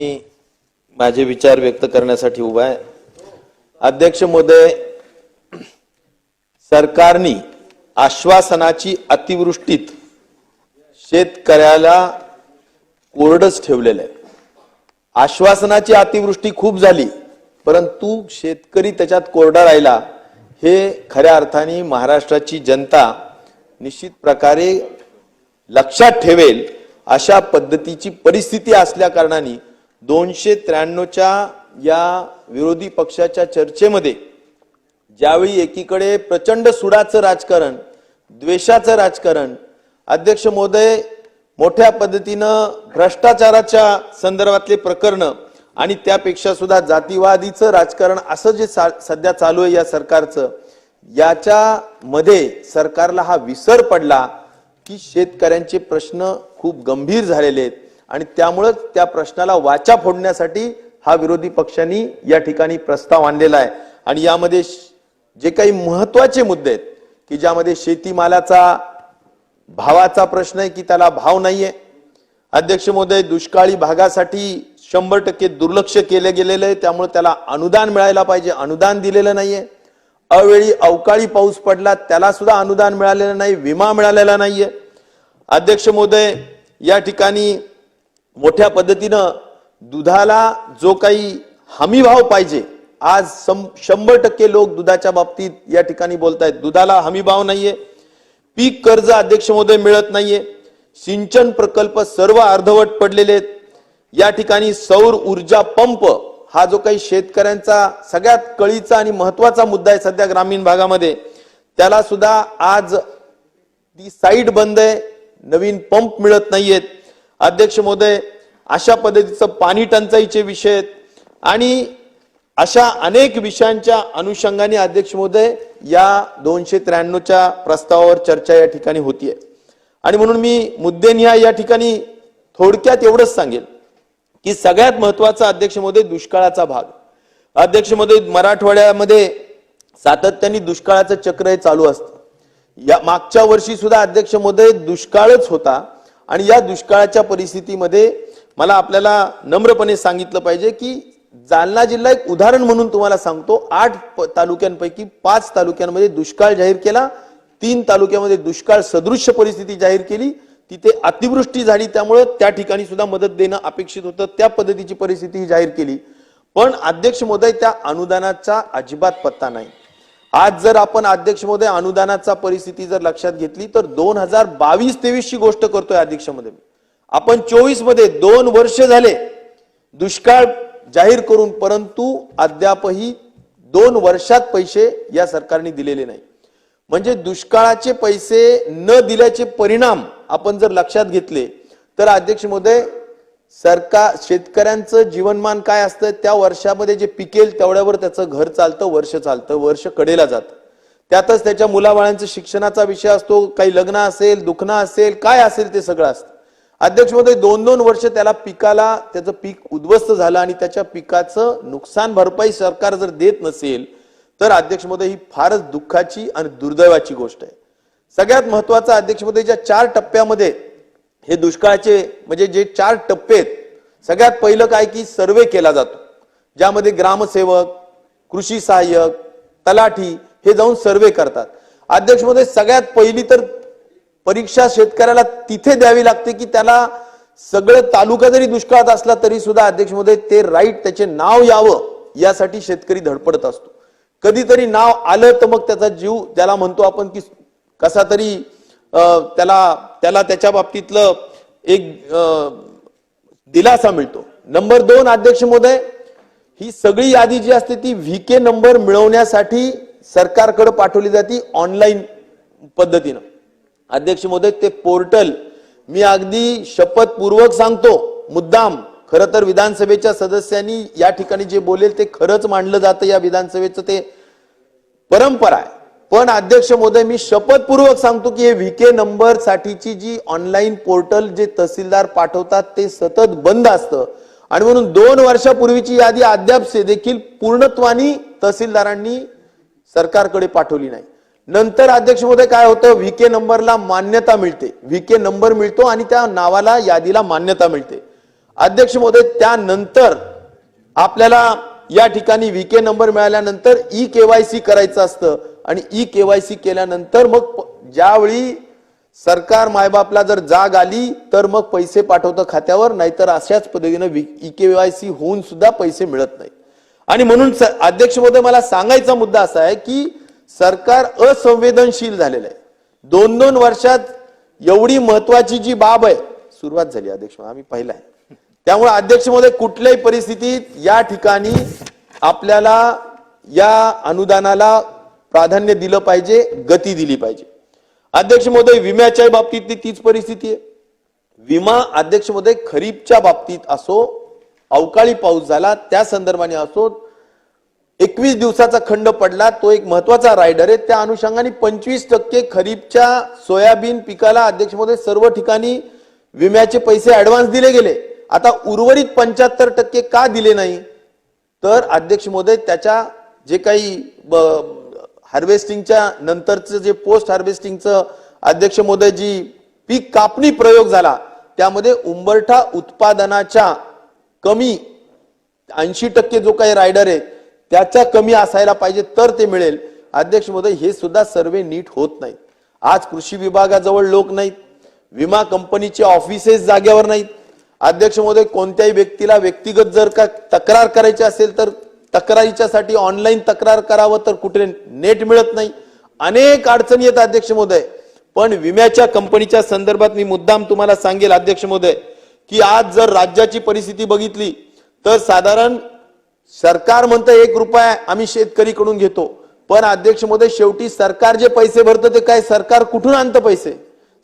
मी माझे विचार व्यक्त करण्यासाठी उभा आहे. अध्यक्ष महोदय सरकारने आश्वासनाची अतिवृष्टीत शेतकऱ्याला कोरडच ठेवलेलं आहे. आश्वासनाची अतिवृष्टी खूप झाली परंतु शेतकरी त्याच्यात कोरडा राहिला. हे खऱ्या अर्थाने महाराष्ट्राची जनता निश्चित प्रकारे लक्षात ठेवेल अशा पद्धतीची परिस्थिती असल्या कारणाने दोनशे त्र्याण्णवच्या या विरोधी पक्षाच्या चर्चेमध्ये ज्यावेळी एकीकडे प्रचंड सुडाचं राजकारण द्वेषाचं राजकारण अध्यक्ष महोदय मोठ्या पद्धतीनं भ्रष्टाचाराच्या संदर्भातले प्रकरण आणि त्यापेक्षा सुद्धा जातीवादीचं राजकारण असं जे सा- सध्या चालू आहे या सरकारचं याच्यामध्ये सरकारला हा विसर पडला की शेतकऱ्यांचे प्रश्न खूप गंभीर झालेले आहेत. आणि त्यामुळेच त्या प्रश्नाला वाचा फोडण्यासाठी हा विरोधी पक्षांनी या ठिकाणी प्रस्ताव आणलेला आहे. आणि यामध्ये श- जे काही महत्त्वाचे मुद्दे आहेत की ज्यामध्ये शेतीमालाचा भावाचा प्रश्न आहे की त्याला भाव नाहीये. अध्यक्ष महोदय दुष्काळी भागासाठी शंभर टक्के दुर्लक्ष केले गेलेलं आहे त्यामुळे त्याला अनुदान मिळायला पाहिजे अनुदान दिलेलं नाहीये. अवेळी अवकाळी पाऊस पडला त्याला सुद्धा अनुदान मिळालेलं नाही विमा मिळालेला नाहीये. अध्यक्ष महोदय या ठिकाणी मोठ्या पद्धतीनं दुधाला जो काही हमी भाव पाहिजे आज सं- शंभर टक्के लोक दुधाच्या बाबतीत या ठिकाणी बोलतायत. दुधाला हमी भाव नाहीये पीक कर्ज अध्यक्ष महोदय मिळत नाहीये सिंचन प्रकल्प सर्व अर्धवट पडलेले आहेत. या ठिकाणी सौर ऊर्जा पंप हा जो काही शेतकऱ्यांचा सगळ्यात कळीचा आणि महत्त्वाचा मुद्दा आहे सध्या ग्रामीण भागामध्ये त्याला सुद्धा आज ती साईट बंद आहे नवीन पंप मिळत नाहीयेत. अध्यक्ष महोदय अशा पद्धतीचं पाणी टंचाईचे विषय आहेत. आणि अशा अनेक विषयांच्या अनुषंगाने अध्यक्ष महोदय या दोनशे त्र्याण्णवच्या प्रस्तावावर चर्चा या ठिकाणी होतीये. आणि म्हणून मी मुद्देनिहाय या ठिकाणी थोडक्यात एवढंच सांगेल की सगळ्यात महत्त्वाचा अध्यक्ष महोदय दुष्काळाचा भाग. अध्यक्ष महोदय मराठवाड्यामध्ये सातत्याने दुष्काळाचं चक्र हे चालू असतं. या मागच्या वर्षी सुद्धा अध्यक्ष महोदय दुष्काळच होता. आणि या दुष्काळाच्या परिस्थितीमध्ये मला आपल्याला नम्रपणे सांगितलं पाहिजे की जालना जिल्हा एक उदाहरण म्हणून तुम्हाला सांगतो. आठ तालुक्यांपैकी पाच तालुक्यांमध्ये दुष्काळ जाहीर केला. तीन तालुक्यामध्ये दुष्काळ सदृश्य परिस्थिती जाहीर केली. तिथे अतिवृष्टी झाली त्यामुळे त्या ठिकाणी सुद्धा मदत देणं अपेक्षित होतं. त्या पद्धतीची परिस्थिती जाहीर केली. पण अध्यक्ष महोदय त्या अनुदानाचा अजिबात पत्ता नाही. आज जर आपण अध्यक्ष महोदय अनुदानाचा परिस्थिती जर लक्षात घेतली तर दोन हजार बावीस तेवीस ची गोष्ट करतोय अध्यक्षमध्ये आपण चोवीसमध्ये दोन वर्ष झाले दुष्काळ जाहीर करून परंतु अद्यापही दोन वर्षात पैसे या सरकारने दिलेले नाही. म्हणजे दुष्काळाचे पैसे न दिल्याचे परिणाम आपण जर लक्षात घेतले तर अध्यक्ष महोदय सरकार शेतकऱ्यांचं जीवनमान काय असतं? त्या वर्षामध्ये जे पिकेल तेवढ्यावर त्याचं घर चालतं वर्ष चालतं वर्ष कडेला जातं. त्यातच त्याच्या मुलाबाळांचं शिक्षणाचा विषय असतो काही लग्न असेल दुखणं असेल काय असेल ते सगळं असतं. अध्यक्ष महोदय दोन दोन वर्ष त्याला पिकाला त्याचं पीक उद्ध्वस्त झालं आणि त्याच्या पिकाचं नुकसान भरपाई सरकार जर देत नसेल तर अध्यक्ष महोदय ही फारच दुःखाची आणि दुर्दैवाची गोष्ट आहे. सगळ्यात महत्वाचं अध्यक्ष महोदय ज्या चार टप्प्यामध्ये हे दुष्काळाचे म्हणजे जे चार टप्पे आहेत सगळ्यात पहिलं काय की सर्वे केला जातो ज्यामध्ये ग्रामसेवक कृषी सहाय्यक तलाठी हे जाऊन सर्वे करतात. अध्यक्षमध्ये सगळ्यात पहिली तर परीक्षा शेतकऱ्याला तिथे द्यावी लागते की त्याला सगळं तालुका जरी दुष्काळात असला तरी सुद्धा अध्यक्षमध्ये ते राईट त्याचे नाव यावं यासाठी शेतकरी धडपडत असतो. कधीतरी नाव आलं तर मग त्याचा जीव त्याला म्हणतो आपण की कसा तरी त्याला त्याला त्याच्या बाबतीतलं एक दिलासा मिळतो. नंबर दोन अध्यक्ष महोदय ही सगळी यादी जी असते ती व्हीके नंबर मिळवण्यासाठी सरकारकडे पाठवली जाते ऑनलाईन पद्धतीनं. अध्यक्ष महोदय ते पोर्टल मी अगदी शपथपूर्वक सांगतो. मुद्दाम खरं तर विधानसभेच्या सदस्यांनी या ठिकाणी जे बोलेल ते खरंच मांडलं जातं या विधानसभेचं ते परंपरा आहे. पण अध्यक्ष महोदय मी शपथपूर्वक सांगतो की हे व्हीके नंबर साठीची जी ऑनलाईन पोर्टल जे तहसीलदार पाठवतात ते सतत बंद असतं. आणि म्हणून दोन वर्षापूर्वीची यादी अद्याप से- देखील पूर्णत्वानी तहसीलदारांनी सरकारकडे पाठवली नाही. नंतर अध्यक्ष महोदय काय होतं? व्हीके नंबरला मान्यता मिळते. व्हीके नंबर मिळतो आणि त्या नावाला यादीला मान्यता मिळते. अध्यक्ष महोदय त्यानंतर आपल्याला या ठिकाणी व्हीके नंबर मिळाल्यानंतर ई केवायसी करायचं असतं. आणि ई केवायसी केल्यानंतर मग ज्यावेळी सरकार मायबापला जर जाग आली तर मग पैसे पाठवतं खात्यावर नाहीतर अशाच पद्धतीनं ई केवायसी होऊन सुद्धा पैसे मिळत नाही. आणि म्हणून अध्यक्ष महोदय मला सांगायचा मुद्दा असा आहे की सरकार असंवेदनशील झालेलं आहे. दोन दोन वर्षात एवढी महत्वाची जी बाब आहे सुरुवात झाली अध्यक्ष आम्ही पाहिला आहे. त्यामुळे अध्यक्ष महोदय कुठल्याही परिस्थितीत या ठिकाणी आपल्याला या अनुदानाला प्राधान्य दिलं पाहिजे गती दिली पाहिजे. अध्यक्ष महोदय विम्याच्या बाबतीतली तीच परिस्थिती आहे. विमा अध्यक्ष महोदय खरीपच्या बाबतीत असो अवकाळी पाऊस झाला त्या संदर्भाने असो एकवीस दिवसाचा खंड पडला तो एक महत्त्वाचा रायडर आहे. त्या अनुषंगाने पंचवीस टक्के खरीपच्या सोयाबीन पिकाला अध्यक्ष महोदय सर्व ठिकाणी विम्याचे पैसे ऍडव्हान्स दिले गेले. आता उर्वरित पंच्याहत्तर टक्के का दिले नाही? तर अध्यक्ष महोदय त्याच्या जे काही हार्वेस्टिंगच्या नंतरचं जे पोस्ट हार्वेस्टिंगचं अध्यक्ष मोदयजी पीक कापणी प्रयोग झाला. त्यामध्ये उंबरठा उत्पादनाच्या कमी ऐंशी टक्के जो काही रायडर आहे त्याच्या कमी असायला पाहिजे तर ते मिळेल. अध्यक्ष महोदय हे सुद्धा सर्वे नीट होत नाहीत. आज कृषी विभागाजवळ लोक नाहीत. विमा कंपनीचे ऑफिसेस जागेवर नाहीत. अध्यक्ष महोदय कोणत्याही व्यक्तीला व्यक्तिगत जर का तक्रार करायची असेल तर तक्रारीच्यासाठी ऑनलाईन तक्रार करावं तर कुठे नेट मिळत नाही. अनेक अडचणी येत अध्यक्ष महोदय. पण विम्याच्या कंपनीच्या संदर्भात मी मुद्दाम तुम्हाला सांगेल अध्यक्ष महोदय की आज जर राज्याची परिस्थिती बघितली तर साधारण सरकार म्हणतं एक रुपया आम्ही शेतकरीकडून घेतो. पण अध्यक्ष महोदय शेवटी सरकार जे पैसे भरतं ते काय? सरकार कुठून आणतं पैसे?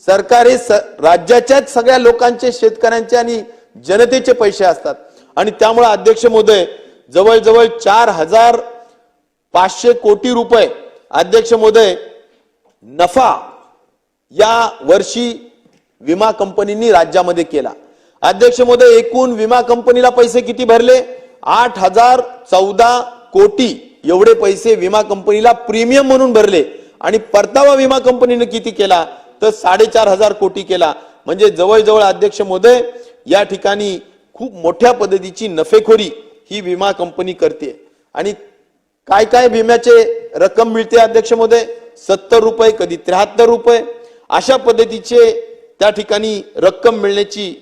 सरकार हे राज्याच्याच सगळ्या लोकांचे शेतकऱ्यांचे आणि जनतेचे पैसे असतात. आणि त्यामुळे अध्यक्ष महोदय जवळजवळ चार हजार पाचशे कोटी रुपये. अध्यक्ष महोदय नफा या वर्षी विमा कंपनींनी राज्यामध्ये केला. अध्यक्ष महोदय एकूण विमा कंपनीला पैसे किती भरले? आठ हजार चौदा कोटी एवढे पैसे विमा कंपनीला प्रीमियम म्हणून भरले. आणि परतावा विमा कंपनीने किती केला? तर साडेचार हजार कोटी केला. म्हणजे जवळजवळ अध्यक्ष महोदय या ठिकाणी खूप मोठ्या पद्धतीची नफेखोरी ही विमा कंपनी करते. आणि काय काय विम्याचे रक्कम मिळते अध्यक्ष महोदय सत्तर रुपये कधी त्र्याहत्तर रुपये. अशा पद्धतीचे त्या ठिकाणी रक्कम मिळण्याची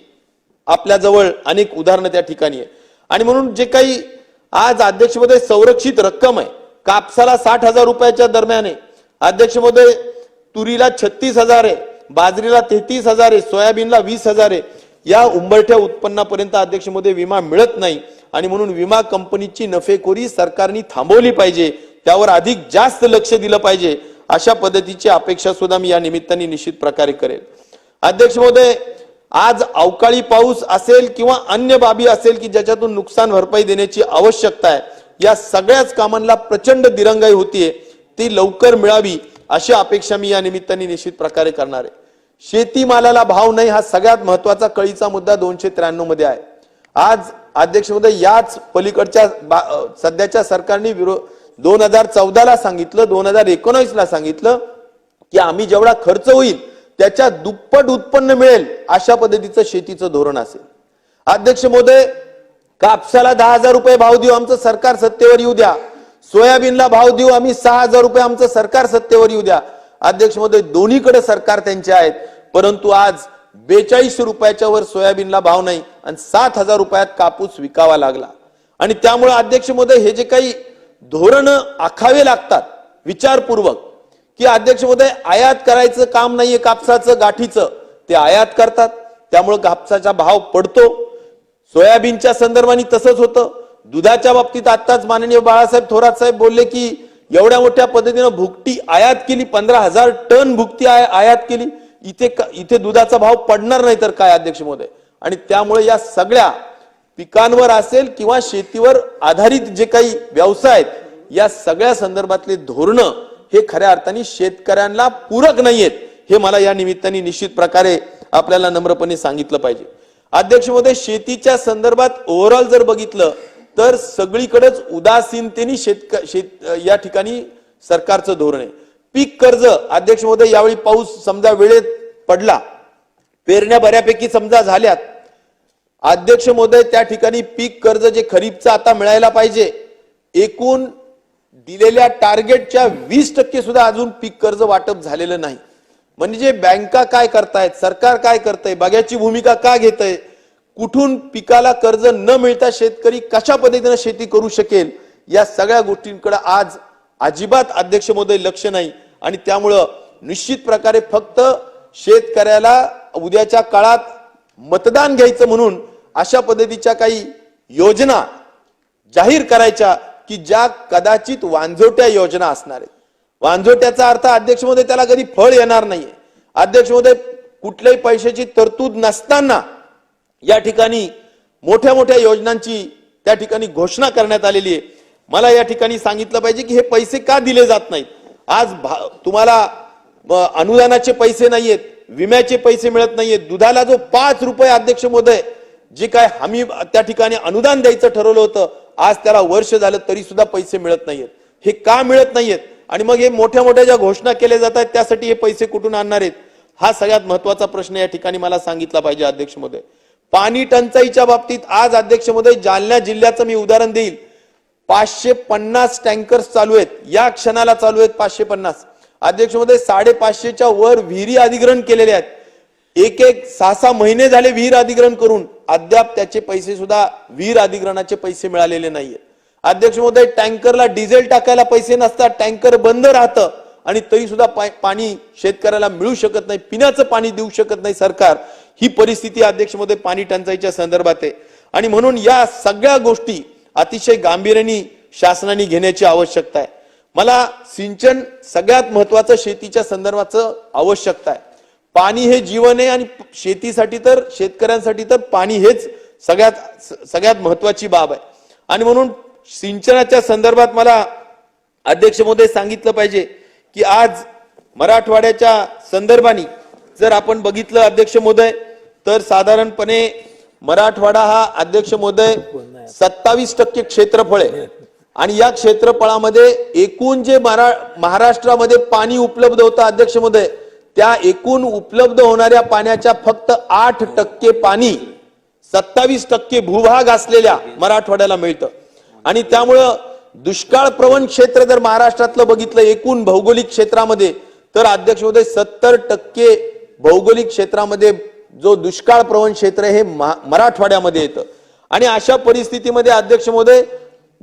आपल्याजवळ अनेक उदाहरणं त्या ठिकाणी आहे आणि म्हणून जे काही आज अध्यक्ष संरक्षित रक्कम आहे कापसाला साठ हजार रुपयाच्या दरम्यान. आहे अध्यक्ष तुरीला छत्तीस हजार आहे बाजरीला तेहतीस हजार आहे सोयाबीनला वीस हजार आहे. या उंबरठ्या उत्पन्नापर्यंत अध्यक्ष विमा मिळत नाही. आणि म्हणून विमा कंपनीची नफेखोरी सरकारने थांबवली पाहिजे त्यावर अधिक जास्त लक्ष दिलं पाहिजे अशा पद्धतीची अपेक्षा सुद्धा मी या निमित्ताने निश्चित प्रकारे करेल. अध्यक्ष महोदय आज अवकाळी पाऊस असेल किंवा अन्य बाबी असेल की ज्याच्यातून नुकसान भरपाई देण्याची आवश्यकता आहे या सगळ्याच कामांना प्रचंड दिरंगाई होतीये ती लवकर मिळावी अशी अपेक्षा मी या निमित्ताने निश्चित प्रकारे करणार आहे. शेतीमालाला भाव नाही हा सगळ्यात महत्त्वाचा कळीचा मुद्दा दोनशे त्र्याण्णवमध्ये आहे. आज अध्यक्ष महोदय याच पलीकडच्या सध्याच्या सरकारने विरोध दोन हजार चौदाला सांगितलं दोन हजार एकोणीस ला सांगितलं की आम्ही जेवढा खर्च होईल त्याच्या दुप्पट उत्पन्न मिळेल अशा पद्धतीचं शेतीचं धोरण असेल. अध्यक्ष महोदय कापसाला दहा हजार रुपये भाव देऊ आमचं सरकार सत्तेवर येऊ द्या. सोयाबीनला भाव देऊ आम्ही सहा हजार रुपये आमचं सरकार सत्तेवर येऊ द्या. अध्यक्ष महोदय दोन्हीकडे सरकार त्यांचे आहेत. परंतु आज बेचाळीस रुपयाच्या वर सोयाबीनला भाव नाही आणि सात हजार रुपयात कापूस विकावा लागला. आणि त्यामुळे अध्यक्ष मोदय हे जे काही धोरण आखावे लागतात विचारपूर्वक की अध्यक्ष मोदय आयात करायचं काम नाहीये कापसाचं गाठीचं. ते आयात करतात. त्यामुळे कापसाचा भाव पडतो. सोयाबीनच्या संदर्भाने तसंच होतं. दुधाच्या बाबतीत आताच माननीय बाळासाहेब थोरात साहेब बोलले की एवढ्या मोठ्या पद्धतीनं भुकटी आयात केली पंधरा हजार टन भुकटी आयात केली. इथे इथे दुधाचा भाव पडणार नाही तर काय अध्यक्ष महोदय? आणि त्यामुळे या सगळ्या पिकांवर असेल किंवा शेतीवर आधारित जे काही व्यवसाय आहेत या सगळ्या संदर्भातले धोरणं हे खऱ्या अर्थाने शेतकऱ्यांना पूरक नाहीयेत हे मला या निमित्ताने निश्चित प्रकारे आपल्याला नम्रपणे सांगितलं पाहिजे. अध्यक्ष महोदय शेतीच्या संदर्भात ओव्हरऑल जर बघितलं तर सगळीकडेच उदासीनतेने शेतक शेत या ठिकाणी सरकारचं धोरण आहे. पीक कर्ज अध्यक्ष महोदय यावेळी पाऊस समजा वेळेत पडला पेरण्या बऱ्यापैकी समजा झाल्यात अध्यक्ष महोदय त्या ठिकाणी पीक कर्ज जे खरीपचं आता मिळायला पाहिजे एकूण दिलेल्या टार्गेटच्या वीस टक्के सुद्धा अजून पीक कर्ज वाटप झालेलं नाही. म्हणजे बँका काय करतायत सरकार काय करतंय बघ्याची भूमिका का घेतय कुठून पिकाला कर्ज न मिळता शेतकरी कशा पद्धतीनं शेती करू शकेल या सगळ्या गोष्टींकडे आज अजिबात अध्यक्ष महोदय लक्ष नाही. आणि त्यामुळं निश्चित प्रकारे फक्त शेतकऱ्याला उद्याच्या काळात मतदान घ्यायचं म्हणून अशा पद्धतीच्या काही योजना जाहीर करायच्या की ज्या कदाचित वांझोट्या योजना असणार आहेत. वांझोट्याचा अर्थ अध्यक्ष महोदय त्याला कधी फळ येणार नाहीये. अध्यक्ष महोदय कुठल्याही पैशाची तरतूद नसताना या ठिकाणी मोठ्या मोठ्या योजनांची त्या ठिकाणी घोषणा करण्यात आलेली आहे. मला या ठिकाणी सांगितलं पाहिजे की हे पैसे का दिले जात नाहीत? आज भा- तुम्हाला अनुदानाचे पैसे नाहीयेत विम्याचे पैसे मिळत नाहीयेत दुधाला जो पाच रुपये अध्यक्ष मोदय जे काय हमी त्या ठिकाणी अनुदान द्यायचं ठरवलं होतं आज त्याला वर्ष झालं तरी सुद्धा पैसे मिळत नाहीयेत. हे का मिळत नाहीयेत? आणि मग हे मोठ्या मोठ्या ज्या घोषणा केल्या जात आहेत त्यासाठी हे पैसे कुठून आणणार आहेत? हा सगळ्यात महत्त्वाचा प्रश्न या ठिकाणी मला सांगितला पाहिजे अध्यक्ष मोदय पाणी टंचाईच्या बाबतीत आज अध्यक्ष मोदय जालना जिल्ह्याचं मी उदाहरण देईल. पाचशे पन्नास टँकर्स चालू आहेत. या क्षणाला चालू आहेत पाचशे पन्नास. अध्यक्ष महोदय साडेपाचशेच्या वर विहिरी अधिग्रहण केलेले आहेत. एक एक सहा सहा महिने झाले विहीर अधिग्रहण करून. अद्याप त्याचे पैसे सुद्धा विहीर अधिग्रहणाचे पैसे मिळालेले नाहीये. अध्यक्ष महोदय टँकरला डिझेल टाकायला पैसे नसतात. टँकर बंद राहतं आणि तरी सुद्धा पा- पाणी शेतकऱ्याला मिळू शकत नाही. पिण्याचं पाणी देऊ शकत नाही सरकार. ही परिस्थिती अध्यक्ष महोदय पाणी टंचाईच्या संदर्भात आहे. आणि म्हणून या सगळ्या गोष्टी अतिशय गांभीर्याने शासनाने घेण्याची आवश्यकता आहे. मला सिंचन सगळ्यात महत्वाचं शेतीच्या संदर्भाचं आवश्यकता आहे. पाणी हे जीवन आहे आणि शेतीसाठी तर शेतकऱ्यांसाठी तर पाणी हेच सगळ्यात सगळ्यात महत्वाची बाब आहे. आणि म्हणून सिंचनाच्या संदर्भात मला अध्यक्ष महोदय सांगितलं पाहिजे की आज मराठवाड्याच्या संदर्भाने जर आपण बघितलं अध्यक्ष महोदय तर साधारणपणे मराठवाडा हा अध्यक्ष महोदय सत्तावीस टक्के क्षेत्रफळ आहे. आणि या क्षेत्रफळामध्ये एकूण जे मरा महाराष्ट्रामध्ये पाणी उपलब्ध होतं अध्यक्ष महोदय त्या एकूण उपलब्ध होणाऱ्या पाण्याच्या फक्त आठ टक्के पाणी सत्तावीस टक्के भूभाग असलेल्या मराठवाड्याला मिळतं. आणि त्यामुळं दुष्काळ प्रवण क्षेत्र जर महाराष्ट्रातलं बघितलं एकूण भौगोलिक क्षेत्रामध्ये तर अध्यक्ष महोदय सत्तर टक्के भौगोलिक क्षेत्रामध्ये जो दुष्काळ प्रवण क्षेत्र हे मराठवाड्यामध्ये येतं. आणि अशा परिस्थितीमध्ये अध्यक्ष महोदय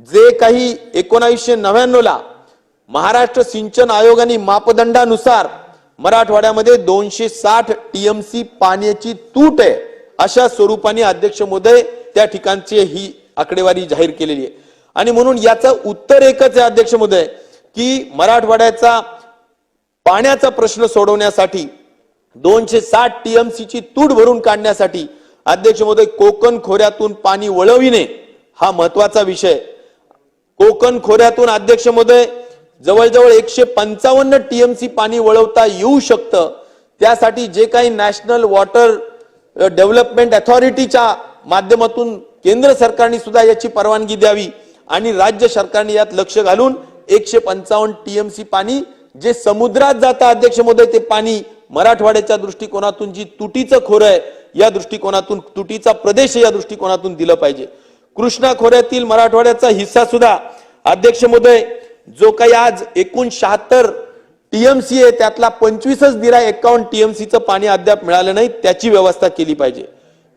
जे काही एकोणावीसशे नव्याण्णव ला महाराष्ट्र सिंचन आयोगाने मापदंडानुसार मराठवाड्यामध्ये दोनशे साठ टीएमसी पाण्याची तूट आहे अशा स्वरूपाने अध्यक्ष महोदय त्या ठिकाणची ही आकडेवारी जाहीर केलेली आहे. आणि म्हणून याचं उत्तर एकच आहे अध्यक्ष महोदय की मराठवाड्याचा पाण्याचा प्रश्न सोडवण्यासाठी दोनशे साठ टीएमसी ची तूट भरून काढण्यासाठी अध्यक्ष महोदय कोकण खोऱ्यातून पाणी वळविणे हा महत्त्वाचा विषय. कोकण खोऱ्यातून अध्यक्ष महोदय जवळजवळ एकशे पंचावन्न टीएमसी पाणी वळवता येऊ शकतं. त्यासाठी जे काही नॅशनल वॉटर डेव्हलपमेंट अथॉरिटीच्या माध्यमातून केंद्र सरकारने सुद्धा याची परवानगी द्यावी आणि राज्य सरकारने यात लक्ष घालून एकशे पंचावन्न टीएमसी पाणी जे समुद्रात जातं अध्यक्ष महोदय ते पाणी मराठवाड्याच्या दृष्टिकोनातून जी तुटीचं खोरं आहे या दृष्टिकोनातून तुटीचा प्रदेश या दृष्टिकोनातून दिलं पाहिजे. कृष्णा खोऱ्यातील मराठवाड्याचा हिस्सा सुद्धा अध्यक्ष महोदय जो काही आज एकूण शहात्तर टीएमसी आहे त्यातला पंचवीसच दिला एकावन्न टीएमसीचं पाणी अद्याप मिळालं नाही त्याची व्यवस्था केली पाहिजे.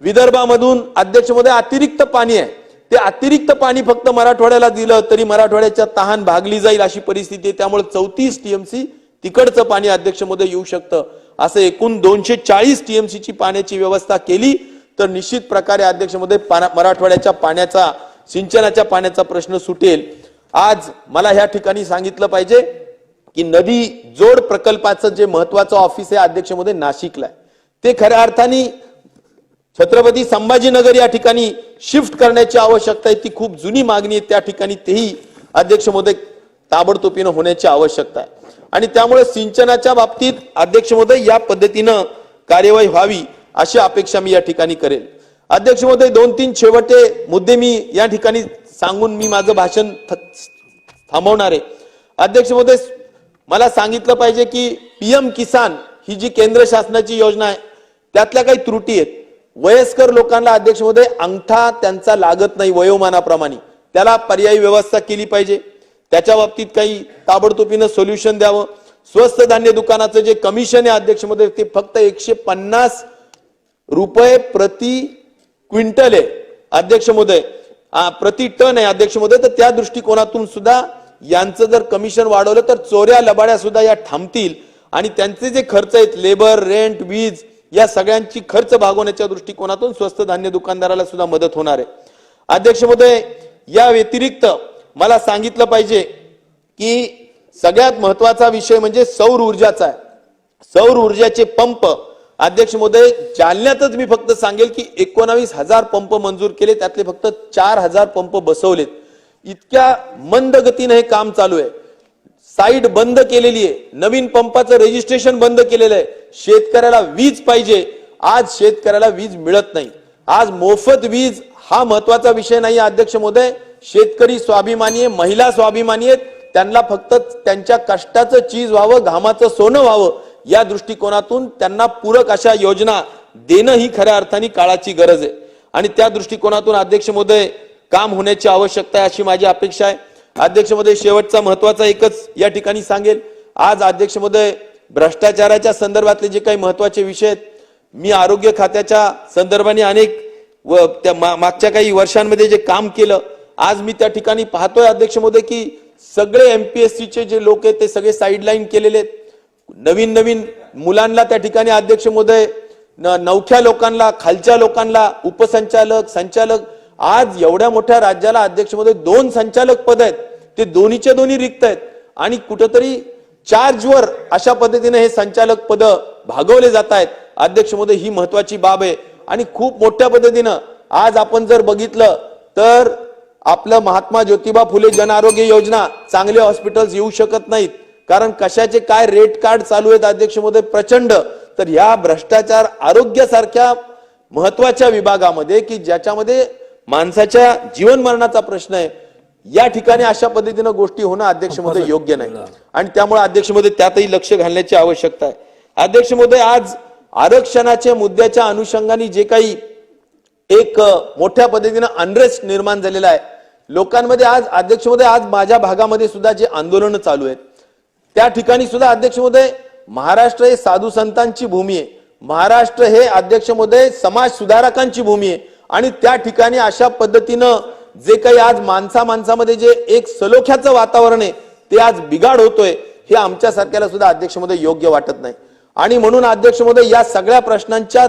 विदर्भामधून अध्यक्ष महोदय अतिरिक्त पाणी आहे. ते अतिरिक्त पाणी फक्त मराठवाड्याला दिलं तरी मराठवाड्याच्या तहान भागली जाईल अशी परिस्थिती आहे. त्यामुळे चौतीस टीएमसी तिकडचं पाणी अध्यक्ष महोदय येऊ शकतं. असं एकूण दोनशे चाळीस टीएमसीची पाण्याची व्यवस्था केली तर निश्चित प्रकारे अध्यक्षमध्ये पाना- मराठवाड्याच्या पाण्याचा सिंचनाच्या पाण्याचा प्रश्न सुटेल. आज मला ह्या ठिकाणी सांगितलं पाहिजे की नदी जोड प्रकल्पाचं जे महत्वाचं ऑफिस आहे अध्यक्षमध्ये नाशिकला आहे ते खऱ्या अर्थाने छत्रपती संभाजीनगर या ठिकाणी शिफ्ट करण्याची आवश्यकता आहे ती खूप जुनी मागणी आहे त्या ठिकाणी तेही अध्यक्ष ताबडतोबीनं होण्याची आवश्यकता आहे. आणि त्यामुळे सिंचनाच्या बाबतीत अध्यक्ष महोदय या पद्धतीनं कार्यवाही व्हावी अशी अपेक्षा मी या ठिकाणी करेल. अध्यक्ष महोदय दोन तीन शेवटे मुद्दे मी या ठिकाणी सांगून मी माझं भाषण थांबवणार आहे. अध्यक्ष महोदय मला सांगितलं पाहिजे की पीएम किसान ही जी केंद्र शासनाची योजना आहे त्यातल्या काही त्रुटी आहेत. वयस्कर लोकांना अध्यक्ष महोदय अंगठा त्यांचा लागत नाही वयोमानाप्रमाणे. त्याला पर्यायी व्यवस्था केली पाहिजे. त्याच्या बाबतीत काही ताबडतोबीनं सोल्युशन द्यावं. स्वस्त धान्य दुकानाचं जे कमिशन आहे अध्यक्षमध्ये ते फक्त एकशे पन्नास रुपये प्रति क्विंटल आहे अध्यक्ष महोदय प्रति टन आहे अध्यक्षमध्ये तर त्या दृष्टिकोनातून सुद्धा यांचं जर कमिशन वाढवलं तर चोऱ्या लबाड्या सुद्धा या थांबतील. आणि त्यांचे जे खर्च आहेत लेबर रेंट वीज या सगळ्यांची खर्च भागवण्याच्या दृष्टिकोनातून स्वस्त धान्य दुकानदाराला सुद्धा मदत होणार आहे. अध्यक्ष महोदय या व्यतिरिक्त मला सांगितलं पाहिजे की सगळ्यात महत्त्वाचा विषय म्हणजे सौर ऊर्जाचा आहे. सौर ऊर्जाचे पंप. अध्यक्ष महोदय जालन्यातच मी फक्त सांगेल की एकोणावीस हजार पंप मंजूर केले त्यातले फक्त चार हजार पंप बसवलेत. इतक्या मंद गतीने हे काम चालू आहे. साईड बंद केलेली आहे. नवीन पंपाचं रजिस्ट्रेशन बंद केलेलं आहे. शेतकऱ्याला वीज पाहिजे. आज शेतकऱ्याला वीज मिळत नाही. आज मोफत वीज हा महत्त्वाचा विषय नाही अध्यक्ष महोदय. शेतकरी स्वाभिमानी आहे महिला स्वाभिमानी आहेत त्यांना फक्त त्यांच्या कष्टाचं चीज व्हावं घामाचं सोनं व्हावं या दृष्टिकोनातून त्यांना पूरक अशा योजना देणं ही खऱ्या अर्थाने काळाची गरज आहे. आणि त्या दृष्टिकोनातून अध्यक्ष महोदय काम होण्याची आवश्यकता आहे अशी माझी अपेक्षा आहे. अध्यक्ष महोदय शेवटचा महत्त्वाचा एकच या ठिकाणी सांगेल. आज अध्यक्ष महोदय भ्रष्टाचाराच्या संदर्भातले जे काही महत्त्वाचे विषय आहेत मी आरोग्य खात्याच्या संदर्भाने अनेक व त्या मागच्या काही वर्षांमध्ये जे काम केलं आज मी त्या ठिकाणी पाहतोय अध्यक्ष महोदय की सगळे एमपीएससीचे जे लोक आहेत ते सगळे साईडलाईन केलेले आहेत. नवीन नवीन मुलांना त्या ठिकाणी अध्यक्ष मोदय न- नवख्या लोकांना खालच्या लोकांना उपसंचालक संचालक आज एवढ्या मोठ्या राज्याला अध्यक्ष मोदय दोन संचालक पद आहेत. ते दोन्हीच्या दोन्ही रिक्त आहेत. आणि कुठंतरी चार्जवर अशा पद्धतीने हे संचालक पद भागवले जात आहेत. अध्यक्ष मोदय ही महत्वाची बाब आहे. आणि खूप मोठ्या पद्धतीनं आज आपण जर बघितलं तर आपलं महात्मा ज्योतिबा फुले जन आरोग्य योजना चांगले हॉस्पिटल्स येऊ शकत नाहीत. कारण कशाचे काय रेट कार्ड चालू आहेत अध्यक्ष महोदय प्रचंड. तर ह्या भ्रष्टाचार आरोग्यासारख्या महत्त्वाच्या विभागामध्ये की ज्याच्यामध्ये माणसाच्या जीवन मरणाचा प्रश्न आहे या ठिकाणी अशा पद्धतीनं गोष्टी होणं अध्यक्ष महोदय योग्य नाही. आणि त्यामुळे अध्यक्ष महोदय त्यातही लक्ष घालण्याची आवश्यकता आहे. अध्यक्ष महोदय आज आरक्षणाच्या मुद्द्याच्या अनुषंगाने जे काही एक मोठ्या पद्धतीनं अनरेस्ट निर्माण झालेला आहे लोकांमध्ये आज अध्यक्ष महोदय आज माझ्या भागामध्ये सुद्धा जे आंदोलन चालू आहेत त्या ठिकाणी सुद्धा अध्यक्ष महोदय महाराष्ट्र हे साधू संतांची भूमी आहे. महाराष्ट्र हे अध्यक्ष महोदय समाज सुधारकांची भूमी आहे. आणि त्या ठिकाणी अशा पद्धतीनं जे काही आज माणसा माणसामध्ये जे एक सलोख्याचं वातावरण आहे ते आज बिघाड होतोय हे आमच्यासारख्याला सुद्धा अध्यक्ष महोदय योग्य वाटत नाही. आणि म्हणून अध्यक्ष महोदय या सगळ्या प्रश्नांच्या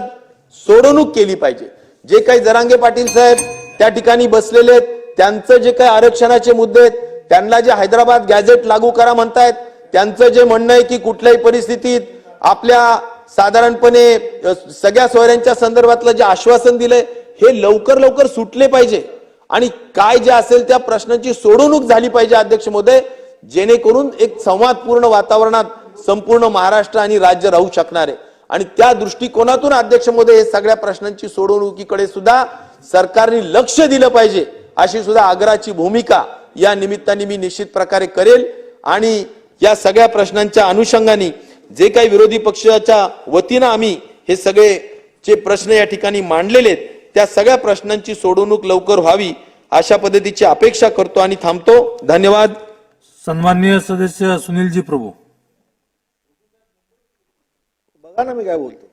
सोडवणूक केली पाहिजे. जे काही जरांगे पाटील साहेब त्या ठिकाणी बसलेले आहेत त्यांचं जे काही आरक्षणाचे मुद्दे आहेत त्यांना जे हैदराबाद गॅझेट लागू करा म्हणतायत त्यांचं जे म्हणणं आहे की कुठल्याही परिस्थितीत आपल्या साधारणपणे सगळ्या सोयऱ्यांच्या संदर्भातलं जे आश्वासन दिलंय हे लवकर लवकर सुटले पाहिजे. आणि काय जे असेल त्या प्रश्नांची सोडवणूक झाली पाहिजे अध्यक्ष मोदय जेणेकरून एक संवादपूर्ण वातावरणात संपूर्ण महाराष्ट्र आणि राज्य राहू शकणार आहे. आणि त्या दृष्टिकोनातून अध्यक्ष मोदय हे सगळ्या प्रश्नांची सोडवणुकीकडे सुद्धा सरकारने लक्ष दिलं पाहिजे. अशी सुद्धा आग्रहाची भूमिका या निमित्ताने मी निश्चित प्रकारे करेल. आणि या सगळ्या प्रश्नांच्या अनुषंगाने जे काही विरोधी पक्षाच्या वतीनं आम्ही हे सगळे जे प्रश्न या ठिकाणी मांडलेले आहेत त्या सगळ्या प्रश्नांची सोडवणूक लवकर व्हावी अशा पद्धतीची अपेक्षा करतो आणि थांबतो. धन्यवाद. सन्माननीय सदस्य सुनीलजी प्रभू. बघा ना मी काय बोलतो.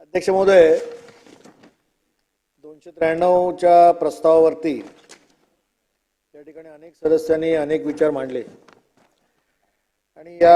अध्यक्ष महोदय दोनशे त्र्याण्णवच्या प्रस्तावावरती त्या ठिकाणी अनेक सदस्यांनी अनेक विचार मांडले. आणि या